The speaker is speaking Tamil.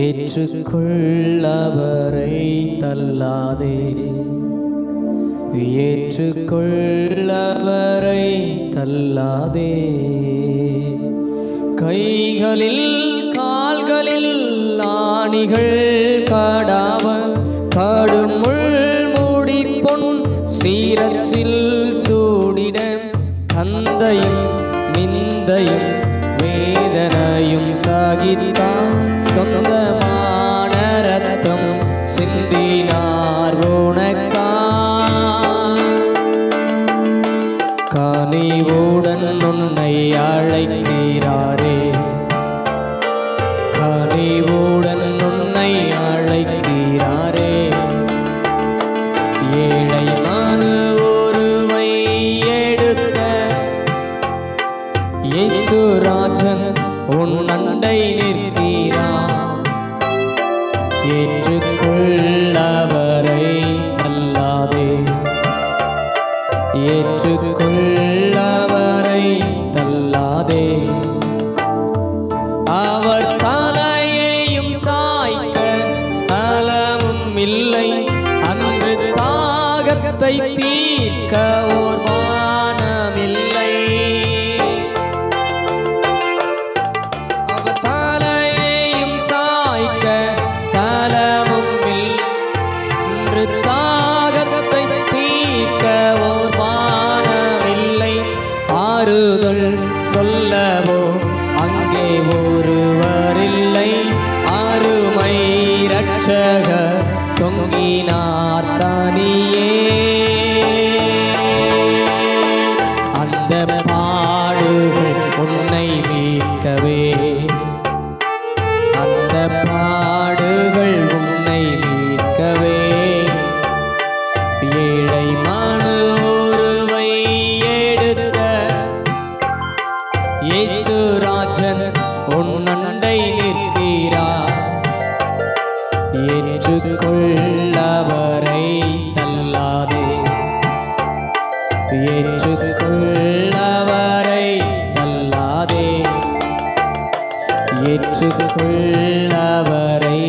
ஏற்றுக்கொள்ளவரை தள்ளாதே ஏற்றுக்கொள்ளவரை தள்ளாதே கைகளில் கால்களில் ஆணிகள் காடாம கடுமுள் முடிப்பொன் சீரசில் சூடிட தந்தையும் நிந்தையும் வேதனையும் சாகித்தான். சிந்தினார் உனக்கா கனிவுடன் உன்னை அழைக்கிறாரே. கனிவுடன் உன்னை அழைக்கிறாரே. ஏழை மனு ஒருவை எடுத்த இயேசுராஜன் உன் அண்டை நிற்கிறான் ஏற்றுக்கொள் ஏற்றுக்கொள்ளவரை தள்ளாதே. அவர் தலையையும் சாய்க்க ஸ்தலமும் இல்லை. அன்று தாகத்தை தீர்க்கவும் ஆறுதல் சொல்லவோ? அங்கே ஒருவரில்லை அருமை ரட்சக தொங்கினார். இயேசுராஜன் உன் அண்டை நிற்கிறார் ஏற்றுக்கொள்ளவரை தள்ளாதே. ஏற்றுக்கொள்ளவரை தள்ளாதே. ஏற்றுக்கொள்ளவரை